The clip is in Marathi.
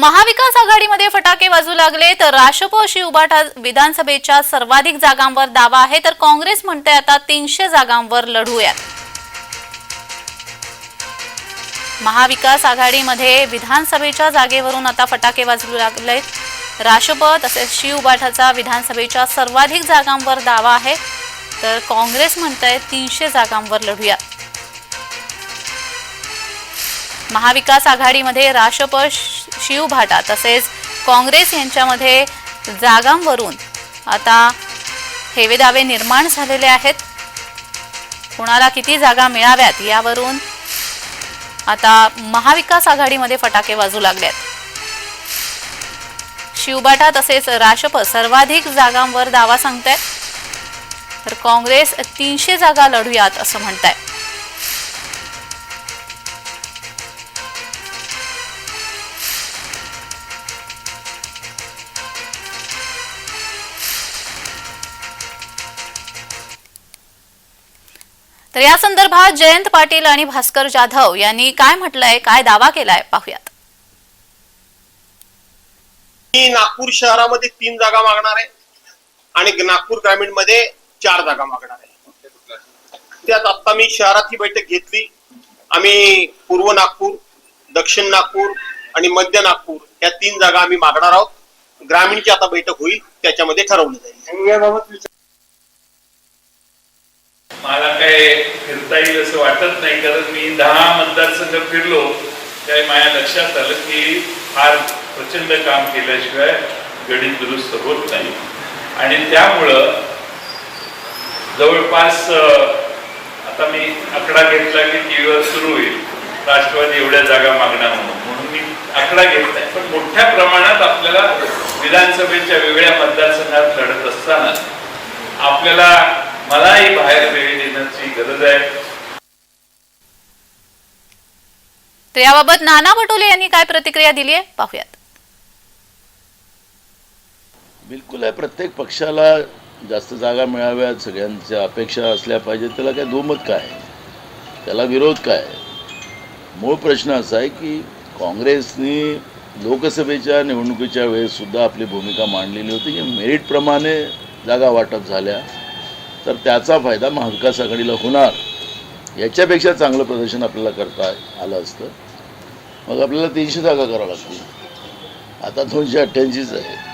महाविकास आघाडीमध्ये फटाके वाजू लागले तर राशप अशी उभाटा विधानसभेच्या सर्वाधिक जागांवर दावा आहे तर काँग्रेस म्हणते आता तीनशे जागांवर लढूयात. महाविकास आघाडीमध्ये विधानसभेच्या जागेवरून आता फटाके वाजू लागले. राष्ट्रप तसेच शिवबाठाचा विधानसभेच्या सर्वाधिक जागांवर दावा आहे तर काँग्रेस म्हणतंय तीनशे जागांवर लढूयात. महाविकास आघाडीमध्ये राष्ट्रप शिवभाटा तसेच काँग्रेस यांच्यामध्ये जागांवरून आता हेवेदावे निर्माण झालेले आहेत. कुणाला किती जागा मिळाव्यात यावरून आता महाविकास आघाडीमध्ये फटाके वाजू लागल्यात शिवबाटा तसेच राष्ट्रप सर्वाधिक जागांवर दावा सांगतायत. तर काँग्रेस तीनशे जागा लढूयात असं म्हणताय तर या संदर्भात जयंत पाटील आणि भास्कर जाधव यांनी काय म्हटलंय काय दावा केलाय पाहूयात. मी नागपूर शहरामध्ये तीन जागा मागणार आहे आणि नागपूर ग्रामीणमध्ये चार जागा मागणार आहे. त्यात आता मी शहरात ही बैठक घेतली. आम्ही पूर्व नागपूर दक्षिण नागपूर आणि मध्य नागपूर या तीन जागा आम्ही मागणार आहोत. ग्रामीणची आता बैठक होईल त्याच्यामध्ये ठरवलं जाईल. करता येईल असं वाटत नाही. कारण मी दहा मतदारसंघ फिरलो त्या माझ्या लक्षात आलं की फार प्रचंड काम केल्याशिवाय गणित दुरुस्त होत नाही. आणि त्यामुळं जवळपास आता मी आकडा घेतला की टीव्हीवर सुरू होईल. राष्ट्रवादी एवढ्या जागा मागणार म्हणून. म्हणून मी आकडा घेत नाही पण मोठ्या प्रमाणात आपल्याला विधानसभेच्या वेगळ्या मतदारसंघात लढत असताना आपल्याला मलाही बाहेर वेळ देण्याची गरज आहे. तर याबाबत नाना पटोले यांनी काय प्रतिक्रिया दिली आहे? पाहूयात. बिलकुल आहे. प्रत्येक पक्षाला जास्त जागा मिळाव्यात सगळ्यांच्या अपेक्षा असल्या पाहिजेत. त्याला काय दोमत काय? त्याला विरोध काय? मूळ प्रश्न असा आहे की काँग्रेसनी लोकसभेच्या निवडणुकीच्या वेळेस सुद्धा आपली भूमिका मांडलेली होती. की मेरिटप्रमाणे जागा वाटप झाल्या तर त्याचा फायदा महाविकास आघाडीला होणार. याच्यापेक्षा चांगलं प्रदर्शन आपल्याला करता आलं असतं. मग आपल्याला तीनशे जागा करावं लागतील. आता दोनशे अठ्ठ्याऐंशीच आहे.